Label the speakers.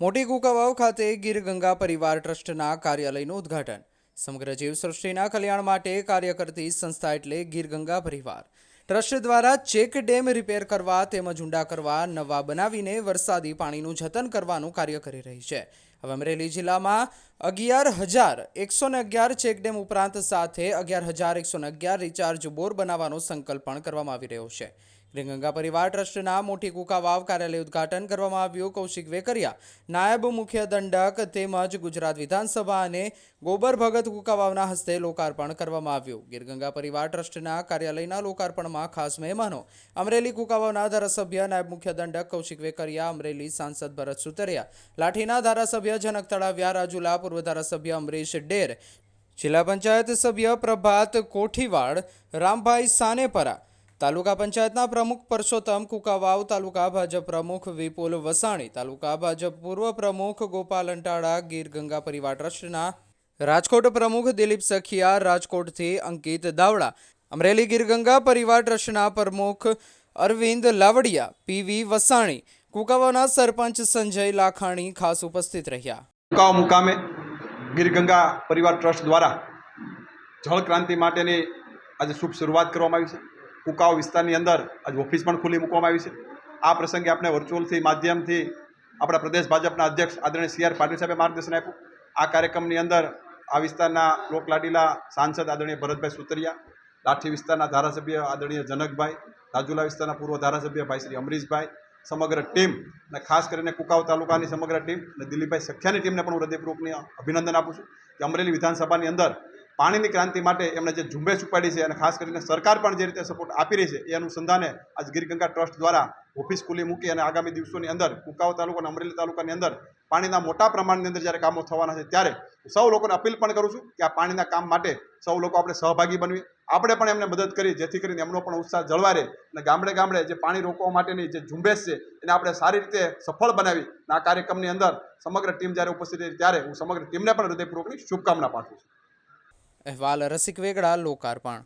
Speaker 1: મોટી કુકાવાવ ખાતે ગીર ગંગા પરિવાર ટ્રસ્ટના કાર્યાલયનું ઉદ્ઘાટન. સમગ્ર જીવસૃષ્ટિના કલ્યાણ માટે કાર્ય કરતી સંસ્થા એટલે ગીર ગંગા પરિવાર. ટ્રસ્ટ દ્વારા ચેક ડેમ રિપેર કરવા તેમજ ઊંડા કરવા નવા બનાવીને વરસાદી પાણીનું જતન કરવાનું કાર્ય કરી રહી છે. હવે અમરેલી જિલ્લામાં અગિયાર હજાર એકસો ને અગિયાર ચેકડેમ ઉપરાંત સાથે અગિયાર હજાર એકસો ને અગિયાર રિચાર્જ બોર બનાવવાનો સંકલ્પ પણ કરવામાં આવી રહ્યો છે. ગંગા પરિવાર ટ્રસ્ટના મોટી કુકા વાવ કાર્યાલય ઉદ્ઘાટન કરવામાં આવ્યું. કૌશિક વેકરિયા, નાયબ મુખ્ય દંડક તેમજ ગુજરાત વિધાનસભા અને ગોબર ભગત કુકાવાવના હસ્તે લોકાર્પણ કરવામાં આવ્યું. ગીરગંગા પરિવાર ટ્રસ્ટના કાર્યાલયના લોકાર્પણમાં ખાસ મહેમાનો. અમરેલી કુકાવાવના ધારાસભ્ય નાયબ મુખ્ય દંડક કૌશિક વેકરિયા, અમરેલી સાંસદ ભરત સુતરિયા, લાઠીના ધારાસભ્ય જનક તળાવ્યા, રાજુલા પૂર્વ ધારાસભ્ય અમરીશ ડેર, જિલ્લા પંચાયત સભ્ય પ્રભાત કોઠીવાડ, રામભાઈ સાનેપરા તાલુકા પંચાયતના પ્રમુખ પરસોત્તમ કુકાવાવ, તાલુકા ભાજપ પ્રમુખ વિપુલ વસાણી, તાલુકા ભાજપ પૂર્વ પ્રમુખ ગોપાલ અંટાળા ગીર ગંગા પરિવાર ટ્રસ્ટના રાજકોટ પ્રમુખ દિલીપ સખિયા, રાજકોટથી અંકિત દાવડા, અમરેલી ગીરગંગા પરિવાર ટ્રસ્ટના પ્રમુખ અરવિંદ લાવડિયા, પીવી વસાણી કુકાવાના સરપંચ સંજય લાખાણી ખાસ ઉપસ્થિત રહ્યા.
Speaker 2: કુકાવ મુકામે ગીરગંગા પરિવાર ટ્રસ્ટ દ્વારા જળ ક્રાંતિ માટેની આજે શુભ શરૂઆત કરવામાં આવી છે. કુકાવ વિસ્તારની અંદર આજે ઓફિસ પણ ખુલ્લી મૂકવામાં આવી છે. આ પ્રસંગે આપણે વર્ચ્યુઅલથી માધ્યમથી આપણા પ્રદેશ ભાજપના અધ્યક્ષ આદરણીય સી આર પાટીલ સાહેબે માર્ગદર્શન આપ્યું. આ કાર્યક્રમની અંદર આ વિસ્તારના લોકલાડીલા સાંસદ આદરણીય ભરતભાઈ સુતરિયા, લાઠી વિસ્તારના ધારાસભ્ય આદરણીય જનકભાઈ, રાજુલા વિસ્તારના પૂર્વ ધારાસભ્ય ભાઈ શ્રી અમરીશભાઈ, સમગ્ર ટીમ અને ખાસ કરીને કુકાવ તાલુકાની સમગ્ર ટીમ અને દિલીપભાઈ સખ્યાની ટીમને પણ હું હૃદયપૂર્વકની અભિનંદન આપું છું કે અમરેલી વિધાનસભાની અંદર પાણીની ક્રાંતિ માટે એમણે જે ઝુંબેશ ઉપાડી છે અને ખાસ કરીને સરકાર પણ જે રીતે સપોર્ટ આપી રહી છે, એ અનુસંધાને આજ ગીરગંગા ટ્રસ્ટ દ્વારા ઓફિસ ખુલ્લી મૂકી અને આગામી દિવસોની અંદર કુકાવ તાલુકા અને અમરેલી તાલુકાની અંદર પાણીના મોટા પ્રમાણની અંદર જ્યારે કામો થવાના છે ત્યારે સૌ લોકોને અપીલ પણ કરું છું કે આ પાણીના કામ માટે સૌ લોકો આપણે સહભાગી બનવી. આપણે પણ એમને મદદ કરી, જેથી કરીને એમનો પણ ઉત્સાહ જળવાય રહે અને ગામડે ગામડે જે પાણી રોકવા માટેની જે ઝુંબેશ છે, એને આપણે સારી રીતે સફળ બનાવી આ કાર્યક્રમની અંદર સમગ્ર ટીમ જ્યારે ઉપસ્થિત રહી ત્યારે હું સમગ્ર ટીમને પણ હૃદયપૂર્વકની શુભકામના પાઠવું છું.
Speaker 1: અહેવાલ રસિક વેગડા લોકાર્પણ